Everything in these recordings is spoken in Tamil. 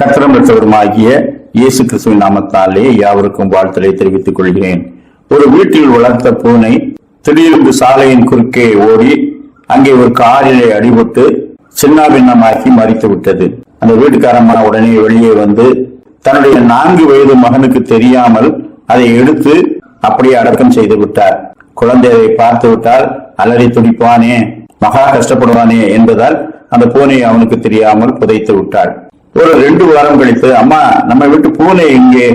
கத்திரம் பெற்றவருமாகிய இயேசு கிறிஸ்துவின் நாமத்தாலே யாவருக்கும் வாழ்த்தலை தெரிவித்துக் கொள்கிறேன். ஒரு வீட்டில் வளர்த்த பூனை திடீரென்று சாலையின் குறுக்கே ஓடி அங்கே ஒரு காரிலே அடிபட்டு சின்னாபின்னமாக்கி மறித்து விட்டது அந்த வீட்டுக்காரம்மா உடனே வெளியே வந்து தன்னுடைய நான்கு வயது மகனுக்கு தெரியாமல் அதை எடுத்து அப்படியே அடக்கம் செய்து விட்டார். குழந்தை அதை பார்த்து விட்டால் அலறி துடிப்பானே மகா கஷ்டப்படுவானே என்பதால் அந்த பூனையை அவனுக்கு தெரியாமல் புதைத்து விட்டாள். ஒரு ரெண்டு வாரம் கழித்து அம்மா நம்ம வீட்டு பூனை இங்கே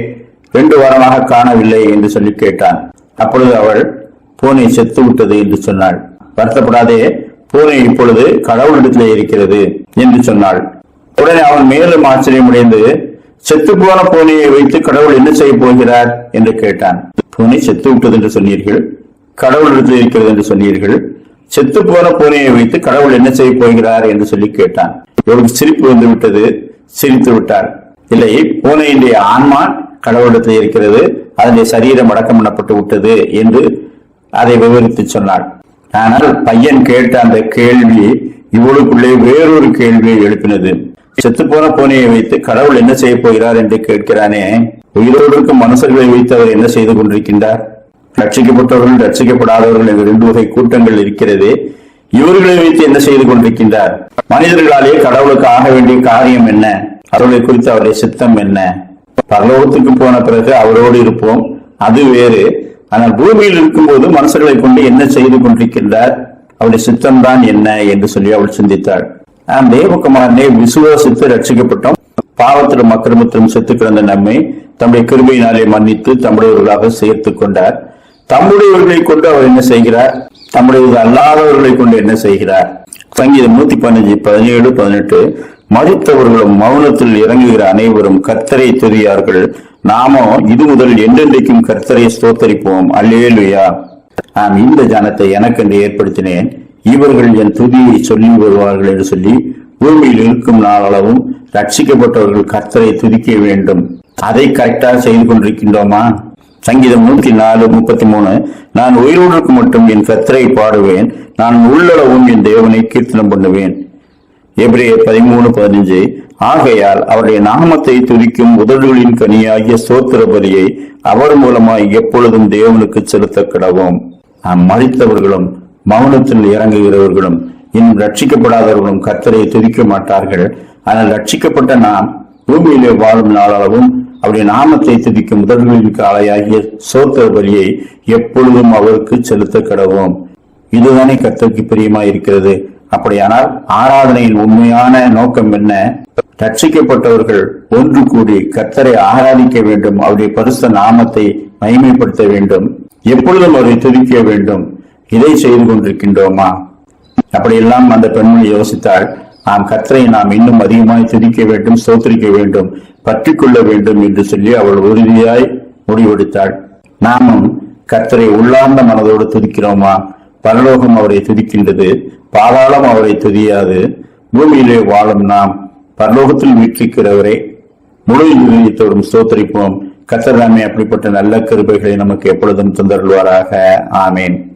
ரெண்டு வாரமாக காணவில்லை என்று சொல்லி கேட்டான். அப்பொழுது அவள் பூனை செத்து விட்டது என்று சொன்னாள். வருத்தப்படாதே பூனை இப்பொழுது கடவுளிடத்திலே இருக்கிறது என்று சொன்னாள். உடனே அவன் மேலும் ஆச்சரியமடைந்து செத்து போன பூனையை வைத்து கடவுள் என்ன செய்ய போகிறார்? என்று கேட்டான். பூனை செத்து விட்டது என்று சொன்னீர்கள்? கடவுளிடத்தில் இருக்கிறது என்று சொன்னீர்கள்? செத்து போன பூனையை வைத்து கடவுள் என்ன செய்ய போகிறார்? என்று சொல்லி கேட்டான். இவருக்கு சிரிப்பு வந்து விட்டது. சிரித்து விட்டார். இல்லை பூனையினுடைய ஆன்மா கடவுளிடத்தில் இருக்கிறது அதனுடைய சரீரம் அடக்கம் பண்ணப்பட்டு விட்டது என்று அதை விவரித்து சொன்னார். ஆனால் பையன் கேட்ட அந்த கேள்வி இவளுக்குள்ளே வேறொரு கேள்வியை எழுப்பினது. செத்துப்போன பூனையை வைத்து கடவுள் என்ன செய்ய போகிறார் என்று கேட்கிறானே உயிரோடு இருக்கும் மனுஷர்களை வைத்து அவர் என்ன செய்து கொண்டிருக்கின்றார்? ரட்சிக்கப்பட்டவர்கள் ரட்சிக்கப்படாதவர்கள் என்று ரெண்டு வகை கூட்டங்கள் இருக்கிறது இவர்களை வைத்து என்ன செய்து கொண்டிருக்கின்றார்? மனிதர்களாலே கடவுளுக்கு ஆக வேண்டிய காரியம் என்ன? அவர்களை குறித்து அவருடைய சித்தம் என்ன? பரலோகத்துக்கு போன பிறகு அவரோடு இருப்போம். அது வேறு. ஆனால் பூமியில் இருக்கும்போது மனுஷர்களை கொண்டு என்ன செய்து கொண்டிருக்கின்றார்? அவருடைய சித்தம் தான் என்ன என்று சொல்லி அவள் சிந்தித்தாள். நாம் தேவகுமாரனை விசுவாசித்து ரட்சிக்கப்பட்டோம். பாவத்திலும் அக்கிரமத்திலும் செத்து கிடந்த நம்மை தம்முடைய கிருபையினாலே மன்னித்து தம்முடையவர்களாக சேர்த்து கொண்டார். தம்முடையவர்களை கொண்டு அவர் என்ன செய்கிறார்? தம்முடையது அல்லாதவர்களை கொண்டு என்ன செய்கிறார்? சங்கீதம் நூத்தி பதினஞ்சு பதினேழு பதினெட்டு. மறுத்தவர்களும் மௌனத்தில் இறங்குகிற அனைவரும் கர்த்தரை துதியார்கள் நாமோ இது முதல் என்றென்றைக்கும் கர்த்தரை ஸ்தோத்தரிப்போம். அல்லேலுயா. நான் இந்த ஜனத்தை எனக்கென்று ஏற்படுத்தினேன். இவர்கள் என் துதியை சொல்லி வருவார்கள் என்று சொல்லி பூமியில் இருக்கும் நாளளவும் ரட்சிக்கப்பட்டவர்கள் கர்த்தரை துதிக்க வேண்டும். அதை கரெக்டாக செய்து கொண்டிருக்கின்றோமா? சங்கீதம் நூத்தி நாலு முப்பத்தி மூணு. நான் உயிரோடு மட்டும் என் கத்தரை பாடுவேன். நான் உள்ளளவும் என் தேவனை கீர்த்தனம் பண்ணுவேன். எபிரேயர் பதிமூணு பதினஞ்சு. ஆகையால் அவருடைய நாமத்தை துதிக்கும் உதடுகளின் கனியாகிய சோத்திர பலியை அவர் மூலமாய் எப்பொழுதும் தேவனுக்கு செலுத்த கிடவோம் நாம் மறித்தவர்களும் மௌனத்தில் இறங்குகிறவர்களும் இன்னும் ரட்சிக்கப்படாதவர்களும் கர்த்தரை துதிக்க மாட்டார்கள். ஆனால் ரட்சிக்கப்பட்ட நாம் பூமியிலே வாழும் நாளளவும் அவருடைய நாமத்தை துதிக்கும் முதல்களின் காலையாகிய சோத்திர பலியை எப்பொழுதும் அவருக்கு செலுத்த கடவும் இதுதானே கத்தருக்கு பிரியமா இருக்கிறது அப்படியானால் ஆராதனையின் உண்மையான நோக்கம் என்ன? ரட்சிக்கப்பட்டவர்கள் ஒன்று கூடி கர்த்தரை ஆராதிக்க வேண்டும். அவருடைய பரிசு நாமத்தை மகிமைப்படுத்த வேண்டும். எப்பொழுதும் அவரை துதிக்க வேண்டும். இதை செய்து கொண்டிருக்கின்றோமா? அப்படியெல்லாம் அந்த பெண்மணி யோசித்தாள். நாம் கத்தரை நாம் இன்னும் அதிகமாய் துதிக்க வேண்டும் சோத்தரிக்க வேண்டும் பற்றிக்கொள்ள வேண்டும் என்று சொல்லி அவள் உறுதியாய் முடிவெடுத்தாள். நாமும் கத்தரை உள்ளார்ந்த மனதோடு துதிக்கிறோமா? பரலோகம் அவரை துதிக்கின்றது பாதாளம் அவரை துதியாது பூமியிலே வாழும் நாம் பரலோகத்தில் வீற்றிருக்கிறவரை முழு இதயத்தோடும் சோத்தரிப்போம் கத்தராமே அப்படிப்பட்ட நல்ல கருபைகளை நமக்கு எப்பொழுதும் தந்தருள்வாராக. ஆமேன்.